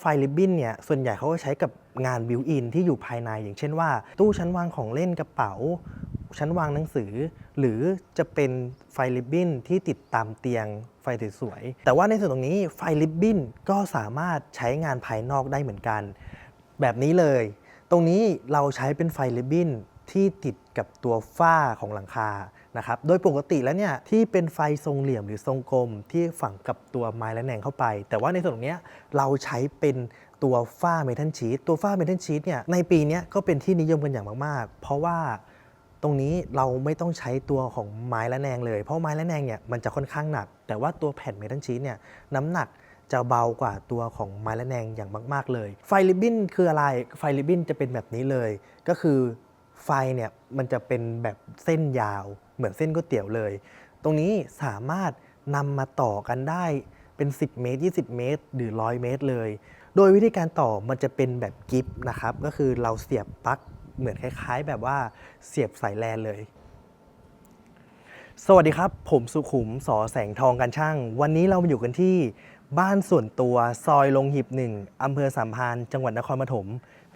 ไฟริบบินเนี่ยส่วนใหญ่เขาก็ใช้กับงานบิวอินที่อยู่ภายใน อย่างเช่นว่า ตู้ชั้นวางของเล่นกระเป๋า ชั้นวางหนังสือ หรือจะเป็นไฟริบบินที่ติดตามเตียงไฟสวยๆแต่ว่าในส่วนตรงนี้ไฟริบบินก็สามารถใช้งานภายนอกได้เหมือนกัน แบบนี้เลย ตรงนี้เราใช้เป็นไฟริบบิน ที่ติดกับตัวฝ้าของหลังคานะครับ โดยปกติแล้วเนี่ยที่เป็นไฟทรงเหลี่ยมหรือทรงกลมที่ฝังกับตัวไม้และแหนงเข้าไป แต่ว่าในส่วนตรงนี้เราใช้เป็นตัวฝ้าเมทัลชีตตัวฝ้าเมทัลชีตเนี่ยในปีนี้ก็เป็นที่นิยมกันอย่างมาก ๆ เพราะว่าตรงนี้เราไม่ต้องใช้ตัวของไม้และแนงเลย เพราะไม้และแนงเนี่ยมันจะค่อนข้างหนัก แต่ว่าตัวแผ่นเมทัลชีตเนี่ยน้ำหนักจะเบากว่าตัวของไม้และแนงอย่างมาก ๆ เลย ไฟริบบินคืออะไร ไฟริบบินจะเป็นแบบนี้เลย ก็คือ ไฟเนี่ยมันจะเป็นแบบเส้นยาว เหมือนเส้นก๋วยเตี๋ยวเลย ตรงนี้สามารถนำมาต่อกันได้เป็น 10 เมตร 20 เมตร หรือ 100 เมตรเลย โดยวิธีการต่อมันจะเป็นแบบกิฟต์นะครับ ก็คือเราเสียบปลั๊กเหมือนคล้ายๆ แบบว่าเสียบสายแลนเลย สวัสดีครับ ผมสุขุมสอแสงทองกันช่าง วันนี้เรามาอยู่กันที่บ้านส่วนตัวซอยลงหิบหนึ่งอำเภอสามพานจังหวัดนครปฐม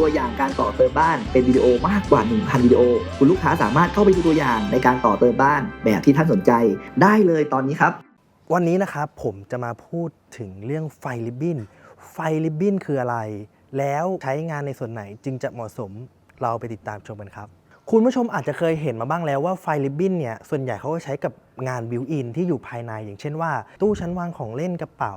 ตัวอย่างการต่อเติมบ้านเป็นวิดีโอมากกว่า 1,000 วิดีโอ คุณลูกค้าสามารถเข้าไปดูตัวอย่างในการต่อเติมบ้านแบบที่ท่านสนใจได้เลยตอนนี้ครับ วันนี้นะครับผมจะมาพูดถึงเรื่องไฟริบบิ้น ไฟริบบิ้นคืออะไร แล้วใช้งานในส่วนไหนจึงจะเหมาะสมเราไปติดตามชมกันครับ คุณผู้ชมอาจจะเคยเห็นมาบ้างแล้วว่าไฟริบบิ้นเนี่ยส่วนใหญ่เขาก็ใช้กับงานบิวอินที่อยู่ภายในอย่างเช่นว่า ตู้ชั้นวางของเล่นกระเป๋า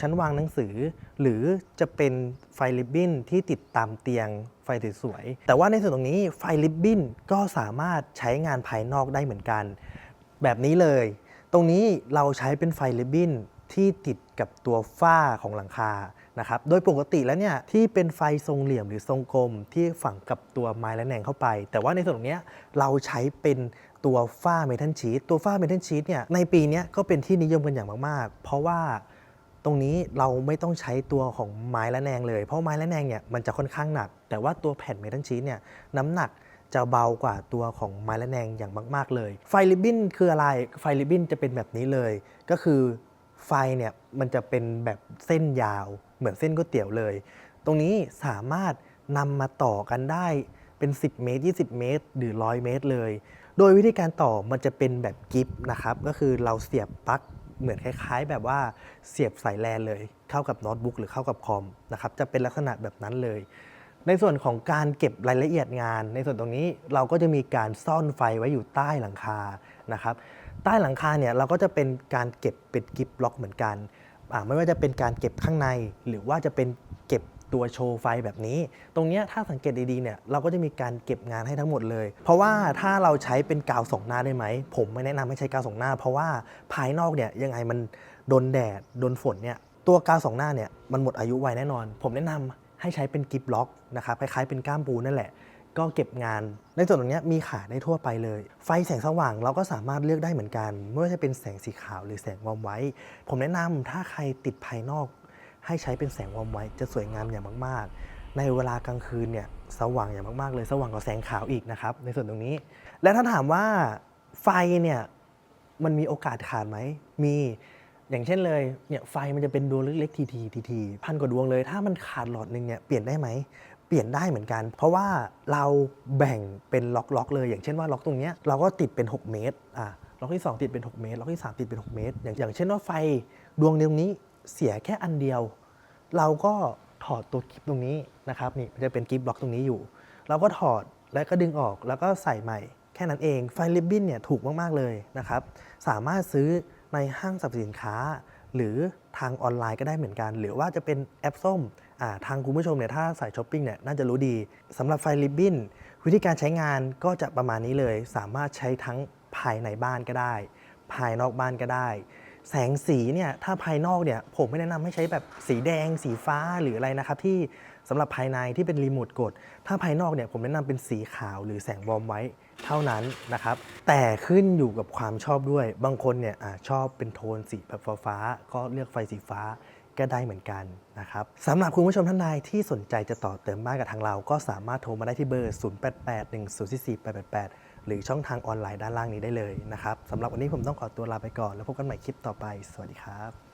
ชั้นวางหนังสือ หรือจะเป็นไฟริบบิ้นที่ติดตามเตียงไฟสวยๆแต่ว่าในส่วนตรงนี้ไฟริบบิ้นก็สามารถใช้งานภายนอกได้เหมือนกัน แบบนี้เลย ตรงนี้เราใช้เป็นไฟริบบิ้นที่ติดกับตัวฝ้าของหลังคานะครับ โดยปกติแล้วเนี่ยที่เป็นไฟทรงเหลี่ยมหรือทรงกลมที่ฝังกับตัวไม้และแหนงเข้าไป แต่ว่าในส่วนตรงเนี้ยเราใช้เป็นตัวฝ้าเมทัลชีตตัวฝ้าเมทัลชีตเนี่ยในปีนี้ก็เป็นที่นิยมกันอย่างมากๆ เพราะว่า ตรงนี้เราไม่ต้องใช้ตัวของไม้และแนงเลย เพราะไม้และแนงเนี่ยมันจะค่อนข้างหนัก แต่ว่าตัวแผ่นเมทัลชีตเนี่ยน้ำหนักจะเบากว่าตัวของไม้และแนงอย่างมาก ๆ เลย ไฟริบบิ้นคืออะไร ไฟริบบิ้นจะเป็นแบบนี้เลย ก็คือไฟเนี่ยมันจะเป็นแบบเส้นยาว เหมือนเส้นก๋วยเตี๋ยวเลย ตรงนี้สามารถนำมาต่อกันได้เป็น 10 เมตร 20 เมตร หรือ 100 เมตรเลย โดยวิธีการต่อมันจะเป็นแบบกิฟนะครับ ก็คือเราเสียบปลั๊ก เหมือนคล้ายๆ แบบว่าเสียบสายแลนเลยเข้ากับโน้ตบุ๊กหรือเข้ากับคอมนะครับจะเป็นลักษณะแบบนั้นเลย ในส่วนของการเก็บรายละเอียดงาน ในส่วนตรงนี้เราก็จะมีการซ่อนไฟไว้อยู่ใต้หลังคานะครับใต้หลังคาเนี่ยเราก็จะเป็นการเก็บเป็นกิฟต์บล็อกเหมือนกันไม่ว่าจะเป็นการเก็บข้างใน หรือว่าจะเป็นเก็บ ตัวโชว์ไฟแบบนี้ ตรงนี้ถ้าสังเกตดีๆเนี่ยเราก็จะมีการเก็บงานให้ทั้งหมดเลย เพราะว่าถ้าเราใช้เป็นกาวสองหน้าได้ไหม ผมไม่แนะนำให้ใช้กาวสองหน้า เพราะว่าภายนอกเนี่ยยังไงมันโดนแดดโดนฝนเนี่ยตัวกาวสองหน้าเนี่ยมันหมดอายุไวแน่นอน ผมแนะนำให้ใช้เป็นกิฟล็อกนะครับคล้ายๆเป็นก้ามปูนั่นแหละก็เก็บงาน ในส่วนตรงนี้มีขายได้ทั่วไปเลย ไฟแสงสว่างเราก็สามารถเลือกได้เหมือนกัน ไม่ว่าจะเป็นแสงสีขาวหรือแสงวอร์มไว้ ผมแนะนำถ้าใครติดภายนอก ให้ใช้เป็นแสงวอมไว้จะสวยงามอย่างมาก ๆ ในเวลากลางคืนเนี่ยสว่างอย่างมากๆ เลยสว่างกว่าแสงขาวอีกนะครับ ในส่วนตรงนี้ และถ้าถามว่าไฟเนี่ยมันมีโอกาสขาดไหมมีอย่างเช่นเลยเนี่ยไฟมันจะเป็นดวงเล็กๆทีทีทีทีพันกว่าดวงเลย ถ้ามันขาดหลอดหนึ่งเนี่ยเปลี่ยนได้ไหมเปลี่ยนได้เหมือนกัน เพราะว่าเราแบ่งเป็นล็อกล็อกๆเลย อย่างเช่นว่าล็อกตรงเนี้ยเราก็ติดเป็น 6 เมตรอะล็อกที่ 2 ติดเป็น 6 เมตรล็อกที่ 3 ติดเป็น 6 เมตร อย่างอย่างเช่นว่าไฟดวงเดียวนี้ เสียแค่อันเดียว เราก็ถอดตัวกิฟตรงนี้นะครับนี่มันจะเป็นกิฟล็อกตรงนี้อยู่ เราก็ถอดแล้วก็ดึงออกแล้วก็ใส่ใหม่ แค่นั้นเองไฟริบบินเนี่ยถูกมากๆเลยนะครับสามารถซื้อในห้างสรรพสินค้า หรือทางออนไลน์ก็ได้เหมือนกัน หรือว่าจะเป็นแอปส้มทางคุณผู้ชมเนี่ยถ้าใส่ช้อปปิ้งเนี่ยน่าจะรู้ดีสำหรับไฟริบบินวิธีการใช้งานก็จะประมาณนี้เลย สามารถใช้ทั้งภายในบ้านก็ได้ ภายนอกบ้านก็ได้ แสงสีเนี่ยถ้าภายนอกเนี่ยผมไม่แนะนำให้ใช้แบบสีแดง สีฟ้าหรืออะไรนะครับที่สำหรับภายในที่เป็นรีโมทกด ถ้าภายนอกเนี่ยผมแนะนำเป็นสีขาวหรือแสงวอร์มไว้เท่านั้นนะครับ แต่ขึ้นอยู่กับความชอบด้วย บางคนเนี่ยอชอบเป็นโทนสีแบบฟ้าก็เลือกไฟสีฟ้าก็ได้เหมือนกันนะครับสำหรับคุณผู้ชมท่านใดที่สนใจจะต่อเติมบ้านกับทางเรา ก็สามารถโทรมาได้ที่เบอร์ 0881044888 หรือช่องทางออนไลน์ด้านล่างนี้ได้เลยนะครับสำหรับวันนี้ผมต้องขอตัวลาไปก่อน แล้วพบกันใหม่คลิปต่อไป สวัสดีครับ